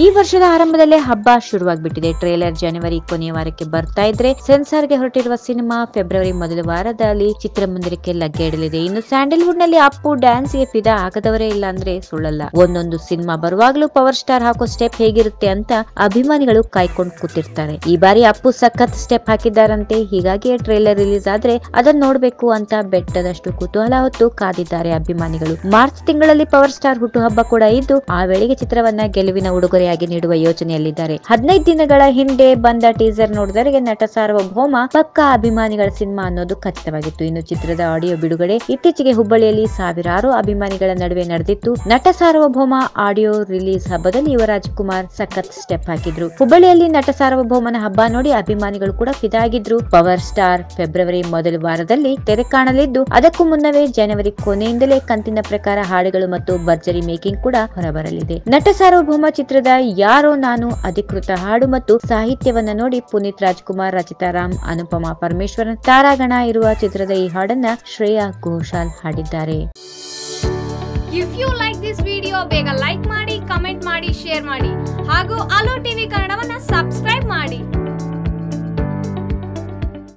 ಈ ವರ್ಷದ ಆರಂಭದಲ್ಲೇ ಹಬ್ಬ ಶುರುವಾಗ್ಬಿಟ್ಟಿದೆ. ಟ್ರೇಲರ್ ಜನವರಿ ಕೊನೆಯ ವಾರಕ್ಕೆ ಬರ್ತಾ ಇದ್ರೆ ಸೆನ್ಸಾರ್ಗೆ ಹೊರಟಿರುವ ಸಿನಿಮಾ ಫೆಬ್ರವರಿ ಮೊದಲ ವಾರದಲ್ಲಿ ಚಿತ್ರಮಂದಿರಕ್ಕೆ ಲಗ್ಗೆ ಇಡಲಿದೆ ಇನ್ನು ಸ್ಯಾಂಡಲ್ವುಡ್ನಲ್ಲಿ ಅಪ್ಪು ಡ್ಯಾನ್ಸ್ಗೆ ಫಿದಾ ಆಗದವರೇ ಇಲ್ಲ ಅಂದ್ರೆ ಸುಳ್ಳಲ್ಲ. ಒಂದೊಂದು ಸಿನಿಮಾ ಬರುವಾಗ್ಲೂ ಪವರ್ ಸ್ಟಾರ್ ಹಾಕೋ ಸ್ಟೆಪ್ ಹೇಗಿರುತ್ತೆ ಅಂತ ಅಭಿಮಾನಿಗಳು ಕಾಯ್ಕೊಂಡು ಕೂತಿರ್ತಾರೆ. ಈ ಬಾರಿ ಅಪ್ಪು ಸಖತ್ ಸ್ಟೆಪ್ ಹಾಕಿದ್ದಾರಂತೆ. ಹೀಗಾಗಿ ಟ್ರೇಲರ್ ರಿಲೀಸ್ ಆದ್ರೆ ಅದನ್ನ ನೋಡ್ಬೇಕು ಅಂತ ಬೆಟ್ಟದಷ್ಟು ಕುತೂಹಲ ಹೊತ್ತು ಕಾದಿದ್ದಾರೆ ಅಭಿಮಾನಿಗಳು. ಮಾರ್ಚ್ ತಿಂಗಳಲ್ಲಿ ಪವರ್ ಸ್ಟಾರ್ ಹುಟ್ಟುಹಬ್ಬ ಕೂಡ ಇದ್ದು, ಆ ವೇಳೆಗೆ ಚಿತ್ರವನ್ನ ಗೆಲುವಿನ ಉಡುಗೊರೆಯಾಗಿ ನೀಡುವ ಯೋಚನೆಯಲ್ಲಿದ್ದಾರೆ. ಹದಿನೈದು ದಿನಗಳ ಹಿಂದೆ ಬಂದ ಟೀಸರ್ ನೋಡಿದವರಿಗೆ ನಟ ಸಾರ್ವಭೌಮ ಪಕ್ಕಾ ಅಭಿಮಾನಿಗಳ ಸಿನಿಮಾ ಅನ್ನೋದು ಖಚಿತವಾಗಿತ್ತು. ಇನ್ನು ಚಿತ್ರದ ಆಡಿಯೋ ಬಿಡುಗಡೆ ಇತ್ತೀಚೆಗೆ ಹುಬ್ಬಳ್ಳಿಯಲ್ಲಿ ಸಾವಿರಾರು ಅಭಿಮಾನಿಗಳ ನಡುವೆ ನಡೆದಿತ್ತು. ನಟ ಸಾರ್ವಭೌಮ ಆಡಿಯೋ ರಿಲೀಸ್ ಹಬ್ಬದಲ್ಲಿ ಯುವರಾಜ್ ಕುಮಾರ್ ಸಖತ್ ಸ್ಟೆಪ್ ಹಾಕಿದ್ರು. ಹುಬ್ಬಳ್ಳಿಯಲ್ಲಿ ನಟ ಸಾರ್ವಭೌಮನ ಹಬ್ಬ ನೋಡಿ ಅಭಿಮಾನಿಗಳು ಕೂಡ ಫಿದಾಗಿದ್ರು. ಪವರ್ ಸ್ಟಾರ್ ಫೆಬ್ರವರಿ ಮೊದಲ ವಾರದಲ್ಲಿ ತೆರೆ ಕಾಣಲಿದ್ದು, ಅದಕ್ಕೂ ಮುನ್ನವೇ ಜನವರಿ ಕೊನೆಯಿಂದಲೇ ಕಂತಿನ ಪ್ರಕಾರ ಹಾಡುಗಳು ಮತ್ತು ಭರ್ಜರಿ ಮೇಕಿಂಗ್ ಕೂಡ ಹೊರಬರಲಿದೆ. ನಟ ಸಾರ್ವಭೌಮ ಚಿತ್ರದ ಯಾರೋ ನಾನು, ಅಧಿಕೃತ ಹಾಡು ಮತ್ತು ಸಾಹಿತ್ಯವನ್ನ ನೋಡಿ ಪುನೀತ್ ರಾಜ್ಕುಮಾರ್ ರಾಮ್, ಅನುಪಮಾ ಪರಮೇಶ್ವರನ್ ತಾರಾಗಣ ಇರುವ ಚಿತ್ರದ ಈ ಹಾಡನ್ನ ಶ್ರೇಯಾ ಘೋಷಾಲ್ ಹಾಡಿದ್ದಾರೆ. If you like this video ಬೇಗ ಲೈಕ್ ಮಾಡಿ ಕಮೆಂಟ್ ಮಾಡಿ ಶೇರ್ ಮಾಡಿ. ಹಾಗೂ ಅಲೋ ಟಿವಿ ಕನ್ನಡವನ್ನ ಸಬ್ಸ್ಕ್ರೈಬ್